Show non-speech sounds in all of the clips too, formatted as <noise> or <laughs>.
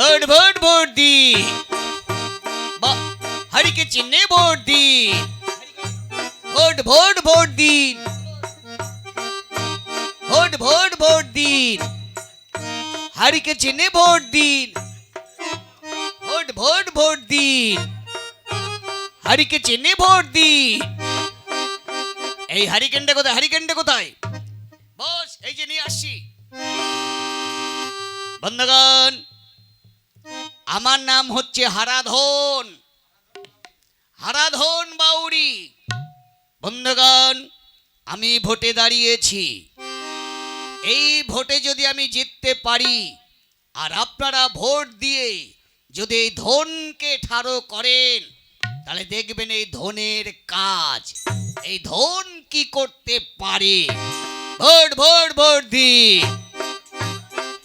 Vote vote vote দিন হরিকে চিহ্নে ভোট দিন ভোট ভোট ভোট দিন ভোট ভোট ভোট দিন হরিকে চিহ্নে ভোট দিন ভোট ভোট ভোট দিন হরিকে চিহ্নে ভোট দিন এই হারিকেনটা কোথায়? হারিকেনটা কোথায়? বস, এই যে নিয়ে আসছি। বন্ধুগণ আমার নাম হচ্ছে হারাধন। হারাধন বাউরি বন্ধুগণ, আমি ভোটে দাঁড়িয়েছি। এই ভোটে যদি আমি জিততে পারি, আর আপনারা ভোট দিয়ে যদি এই ধনকে ঠাড়ো করেন, তাহলে দেখবেন এই ধনের কাজ। এই ধন কি করতে পারে? ভোট ভোট ভোট দিন।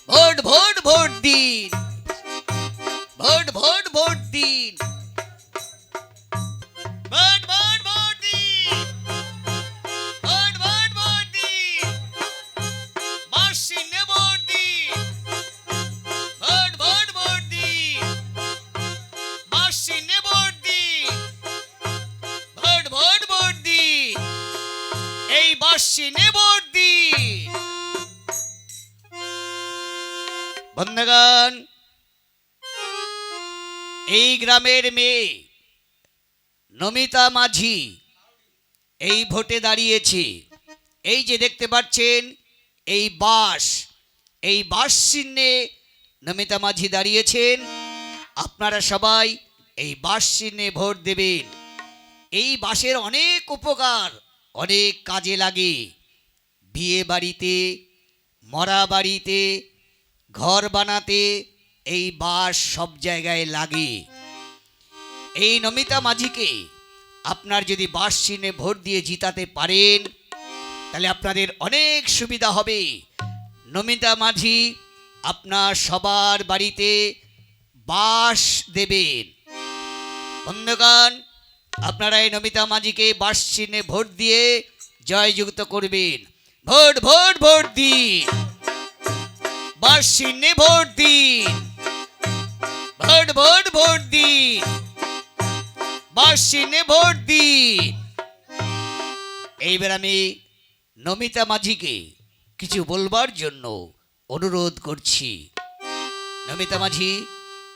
ভোট ভোট ভোট দিন। ভোট ভোট ভোট দিন। ভোট এই গ্রামের মেয়ে নমিতা মাঝি এই ভোটে দাঁড়িয়েছে। এই যে দেখতে পাচ্ছেন, এই বাস এই বাস চিহ্নে নমিতা মাঝি দাঁড়িয়েছেন। আপনারা সবাই এই বাস চিহ্নে ভোট দেবেন। এই বাসের অনেক উপকার, অনেক কাজে লাগে। বিয়ে বাড়িতে, মরা বাড়িতে, ঘর বানাতে এই বাস সব জায়গায় লাগে। এই নমিতা মাঝিকে আপনার যদি বাস চিহ্নে ভোট দিয়ে জিতাতে পারেন, তাহলে আপনাদের অনেক সুবিধা হবে। নমিতা মাঝি আপনার সবার বাড়িতে বাস দেবেন। বন্ধুগণ, আপনারা এই নমিতা মাঝিকে বাস চিহ্নে ভোট দিয়ে জয়যুক্ত করবেন। ভোট ভোট ভোট দিন। বাস চিহ্নে ভোট দিন। ভোট ভোট ভোট দিন চিহ্নে ভোট দিন এইবার আমি নমিতা মাঝিকে কিছু বলবার জন্য অনুরোধ করছি। নমিতা মাঝি,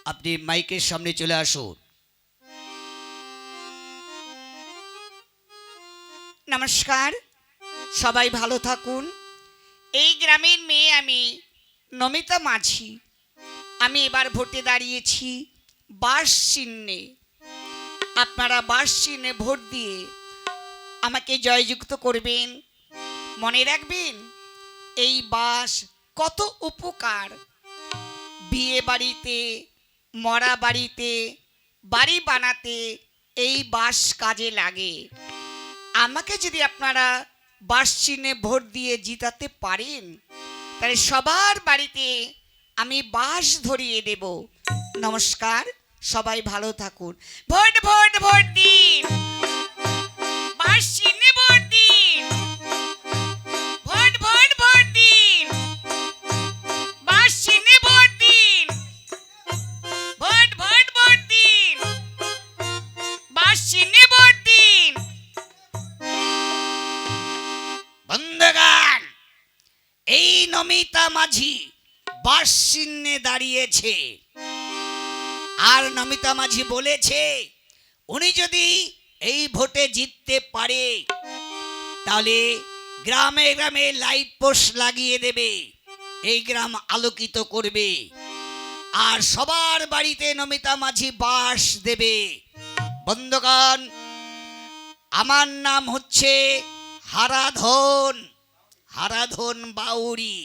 আপনি মাইকের সামনে চলে আসুন। নমস্কার, সবাই ভালো থাকুন। এই গ্রামের মেয়ে আমি নমিতা মাঝি। আমি এবার ভোটে দাঁড়িয়েছি বাস চিহ্নে আপনারা বাস চিহ্নে ভোট দিয়ে আমাকে জয়যুক্ত করবেন। মনে রাখবেন, এই বাস কত উপকার। বিয়ে বাড়িতে, মরা বাড়িতে, বাড়ি বানাতে এই বাস কাজে লাগে। আমাকে যদি আপনারা বাস চিহ্নে ভোট দিয়ে জিতাতে পারেন, তাহলে সবার বাড়িতে আমি বাস ধরিয়ে দেব। নমস্কার, সবাই ভালো থাকুন। ভোট ভোট ভোট দিন। বাস চিহ্নে ভোট ভোট বাস চিহ্নে ভোট ভোট বন্ধগান এই নমিতা মাঝি বাস চিহ্নে দাঁড়িয়েছে। আর নমিতা মাঝি বলেছে, উনি যদি এই ভোটে জিততে পারে, তাহলে গ্রামে গ্রামে লাইট পোস্ট লাগিয়ে দেবে, এই গ্রাম আলোকিত করবে। আর সবার বাড়িতে নমিতা মাঝি বাস দেবে। বন্ধগান আমার নাম হচ্ছে হারাধন হারাধন বাউরি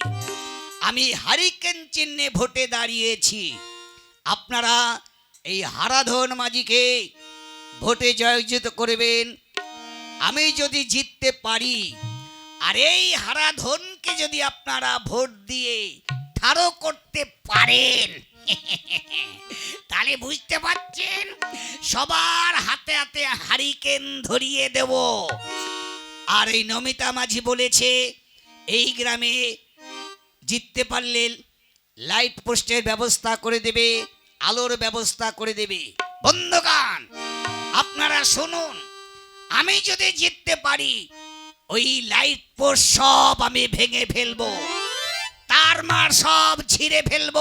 আমি হারিকেন চিহ্নে ভোটে দাঁড়িয়েছি। আপনারা এই হারাধন মাঝিকে ভোটে জয়যুত করবেন। আমি যদি জিততে পারি, আর এই হারাধনকে যদি আপনারা ভোট দিয়ে ঠাড়ো করতে পারেন, <laughs> তাহলে বুঝতে পারছেন? সবার হাতে হাতে হারিকেন ধরিয়ে দেব। আর এই নমিতা মাঝি বলেছে, এই গ্রামে জিততে পারলে লাইট পোস্টের ব্যবস্থা করে দেবে, আলোর ব্যবস্থা করে দেবে। বন্ধুগান আপনারা শুনুন, আমি যদি জিততে পারি, ওই লাইট পোস্ট সব আমি ভেঙে ফেলব, তার মার সব ছিঁড়ে ফেলব।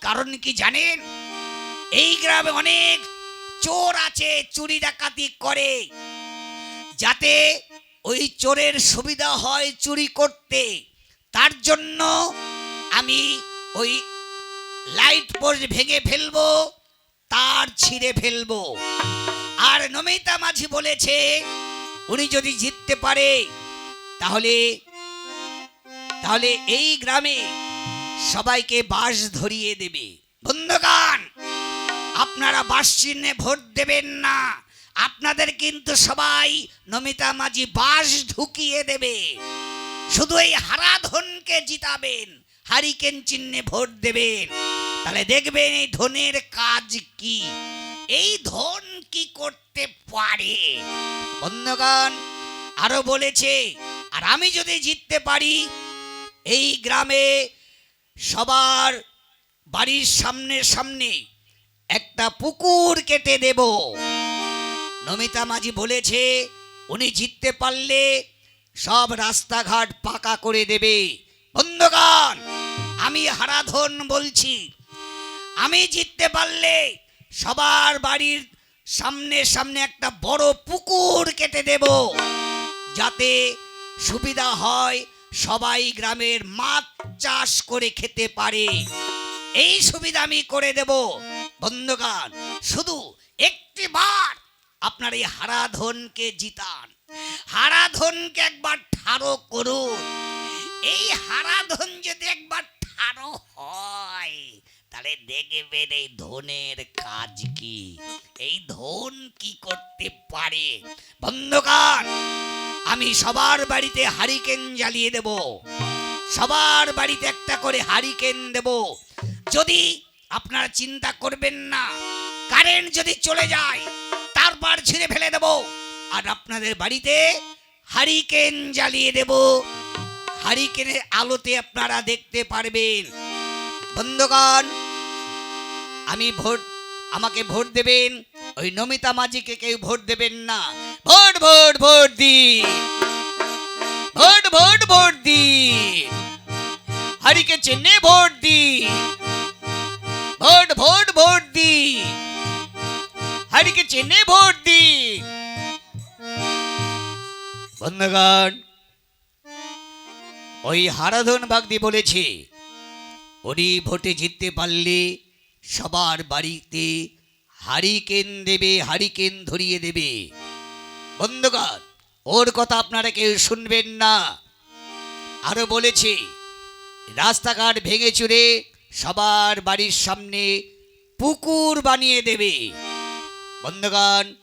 কারণ কি জানেন, এই গ্রামে অনেক চোর আছে, চুরি ডাকাতি করে। যাতে ওই চোরের সুবিধা হয় চুরি করতে। তার জন্য আমি ওই লাইট পোস্ট ভেঙে ফেলব, তার ছিঁড়ে ফেলব। আর নমিতা মাঝি বলেছে, উনি যদি জিততে পারে, তাহলে তাহলে এই গ্রামে সবাইকে বাস ধরিয়ে দেবে। বন্ধুগান আপনারা বাস চিহ্নে ভোট দেবেন না। আপনাদের কিন্তু সবাই নমিতা মাঝি বাস ঢুকিয়ে দেবে। শুধু এই হারাধনকে জিতাবেন, হারিকেন চিহ্নে ভোট দেবেন। তাহলে দেখবেন এই ধনের কাজ কি? এই ধন কি করতে পারে? বন্ধুগণ, আরও বলেছে, আর আমি যদি জিততে পারি, এই গ্রামে সবার বাড়ির সামনে সামনে একটা পুকুর কেটে দেব। নমিতা মাঝি বলেছে, উনি জিততে পারলে সব রাস্তাঘাট পাকা করে দেবে। বন্ধুগণ, আমি হারাধন বলছি, আমি জিততে পারলে সবার বাড়ির সামনে সামনে একটা বড় পুকুর কেটে দেব, যাতে সুবিধা হয় সবাই গ্রামের মাছ চাষ করে খেতে পারে। এই সুবিধা আমি করে দেব। বন্ধুগান শুধু একটি বার আপনার এই হারাধনকে জিতান। হারাধনকে একবার ঠাড়ো করুন। এই হারাধন যদি একবার ঠাড়ো হয়, তাহলে দেখবেন এই ধনের কাজ কি। এই ধন কি করতে পারে? বন্ধুগান আমি সবার বাড়িতে হারিকেন জ্বালিয়ে দেব। সবার বাড়িতে একটা করে হারিকেন দেব। যদি আপনারা চিন্তা করবেন না, কারেন্ট যদি চলে যায়, তারপর ছিঁড়ে ফেলে দেব। আর আপনাদের বাড়িতে হারিকেন জ্বালিয়ে দেব। হারিকেনের আলোতে আপনারা দেখতে পারবেন। বন্ধুগণ, আমি ভোট, আমাকে ভোট দেবেন। ওই নমিতা মাঝিকে কেউ ভোট দেবেন না। ভোট ভোট ভোট দি ভোট ভোট ভোট দি হরিকে চিহ্নে ভোট দি ভোট ভোট ভোট দি হরিকে চিহ্নে ভোট দি বন্ধুগণ, ওই হারাধন বাগদি বলেছে, উনি ভোটে জিততে পারলে সবার বাড়িতে হারিকেন দেবে, হারিকেন ধরিয়ে দেবে। বন্ধুগণ, ওর কথা আপনারা কেউ শুনবেন না। আরও বলেছে, রাস্তাঘাট ভেঙে চুরে সবার বাড়ির সামনে পুকুর বানিয়ে দেবে। বন্ধুগণ,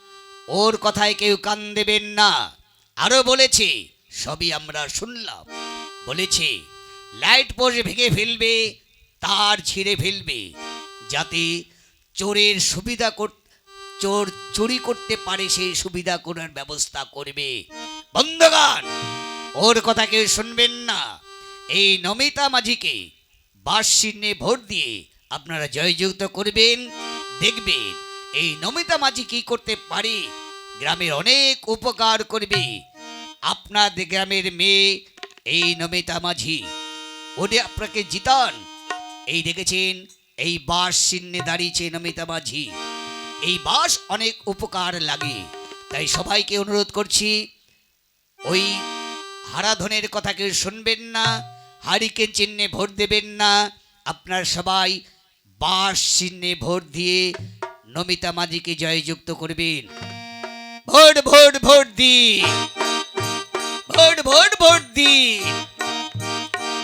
ওর কথায় কেউ কান দেবেন না। আরও বলেছে, সবই আমরা শুনলাম। বলেছে, লাইট পোস্ট ভেঙে ফেলবে, তার ছিঁড়ে ফেলবে, যাতে চোরের সুবিধা কর, চোর চুরি করতে পারে, সেই সুবিধা করার ব্যবস্থা করবে। বন্ধুগণ, ওর কথা কেউ শুনবেন না। এই নমিতা মাঝিকে বাস চিহ্নে ভোট দিয়ে আপনারা জয়যুক্ত করবেন। দেখবেন, এই নমিতা মাঝি কি করতে পারে, গ্রামের অনেক উপকার করবে। আপনাদের গ্রামের মেয়ে এই নমিতা মাঝি। ওরে আপনাকে জিতান। এই দেখেছেন, এই বাস চিহ্নে দাঁড়িয়েছে নমিতা মাঝি। এই বাস অনেক উপকার লাগে। তাই সবাইকে অনুরোধ করছি, ওই হারাধনের কথা কেউ শুনবেন না, হারিকেন চিহ্নে ভোট দেবেন না, আপনার সবাই বাস চিহ্নে ভোট দিয়ে নমিতা মাঝিকে জয়যুক্ত করবেন। ভোট ভোট ভোট দিন ভোট ভোট ভোট দিন।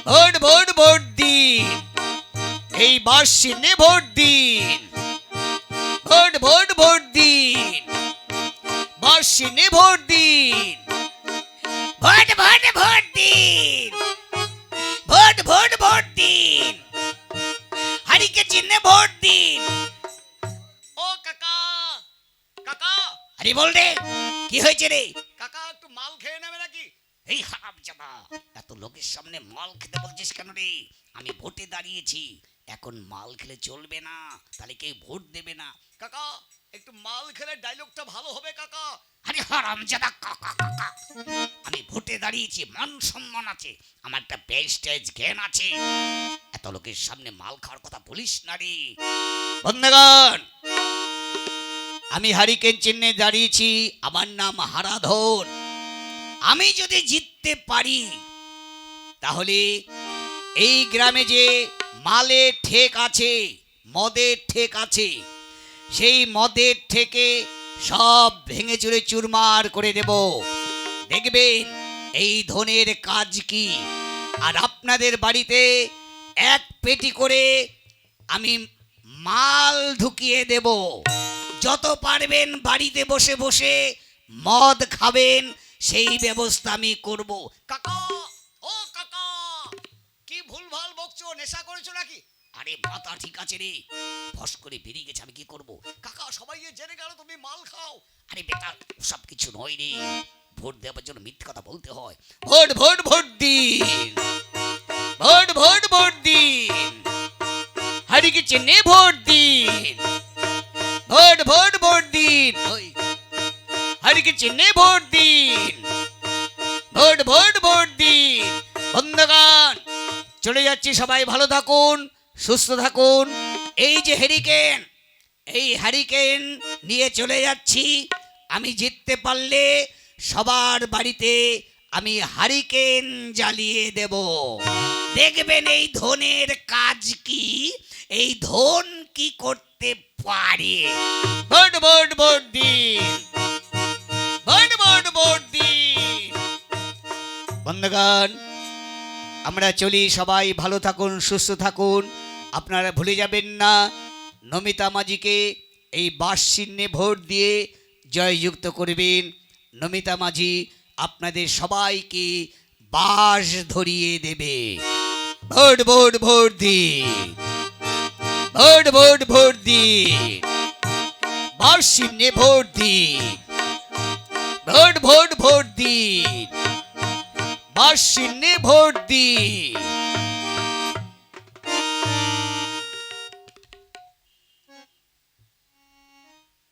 ভোট ভোট ভোট দিন। এই বাস চিহ্নে ভোট দিন। ভোট ভোট ভোট দিন। চিহ্নে ভোট দিন। ভোট ভোট ভোট দিন। ভোট ভোট ভোট দিন। হারিকে চিহ্নে ভোট দিন। ও কাকা কাকা। আরে বল রে কি হয়েছে রে? এই হারাম জাদা এত লোকের সামনে মাল খেতে বলছিস কেন রে? আমি ভোটে দাঁড়িয়েছি, এখন মাল খেলে চলবে না, তাহলে কেউ ভোট দেবে না। কাকা, একটু মাল খেলে ডায়লগটা ভালো হবে, কাকা। আরে হারাম জাদা কাকা কাকা আমি ভোটে দাঁড়িয়েছি, মান সম্মান আছে আমার একটা প্রেস্টেজ জ্ঞান আছে। এত লোকের সামনে মাল খাওয়ার কথা বলিস না রে। বন্ধুগণ, আমি হারিকেন চিহ্নে দাঁড়িয়েছি, আমার নাম হারাধন। আমি যদি জিততে পারি, তাহলে এই গ্রামে যে মালের ঠেক আছে, মদের ঠেক আছে, সেই মদের থেকে সব ভেঙে চুরে চুরমার করে দেব। দেখবেন এই ধনের কাজ কি? আর আপনাদের বাড়িতে এক পেটি করে আমি মাল ঢুকিয়ে দেব। যত পারবেন বাড়িতে বসে বসে মদ খাবেন সেই ব্যবস্থা আমি করব। কাকা, ও কাকা, কি ভুলভাল বকছো, নেশা করেছ নাকি? আরে, মাথা ঠিক আছে রে। ফস করে বেরিয়ে গেছে, আমি কি করব? কাকা, সবাই জেনে গেল তুমি মাল খাও। আরে, বেটা, সব কিছু নয় রে। ভোট দেওয়ার জন্য মিথ্যে কথা বলতে হয়। ভোট ভোট ভোট দিন। ভোট ভোট ভোট দিন। হারিকে চেনে ভোট দিন। ভোট ভোট ভোট দিন। ওই হারিকে চেনে ভোট দিন। ভোট ভোট ভোট দিন। বন্ধুগণ চলে যাচ্ছি সবাই, ভালো থাকুন, সুস্থ থাকুন। এই যে হেরিকেন এই হ্যারিকেন নিয়ে চলে যাচ্ছি। আমি জিততে পারলে সবার বাড়িতে আমি হারিকেন জ্বালিয়ে দেব। দেখবেন এই ধনের কাজ কি? এই ধন কি করতে পারে? ভোট ভোট ভোট দিন। বন্ধুগণ, আমরা চলি সবাই, ভালো থাকুন, সুস্থ থাকুন। আপনারা ভুলে যাবেন না, নমিতা মাঝিকে এই বাস ভোট দিয়ে জয়যুক্ত করবেন। নমিতা মাঝি আপনাদের সবাইকে বাস ধরিয়ে দেবে। ভোট ভোট ভোট দিন ভোট ভোট ভোট দিন বাস ভোট দিন ভোট ভোট ভোট দিন। বাস চিহ্নে ভোট দিন।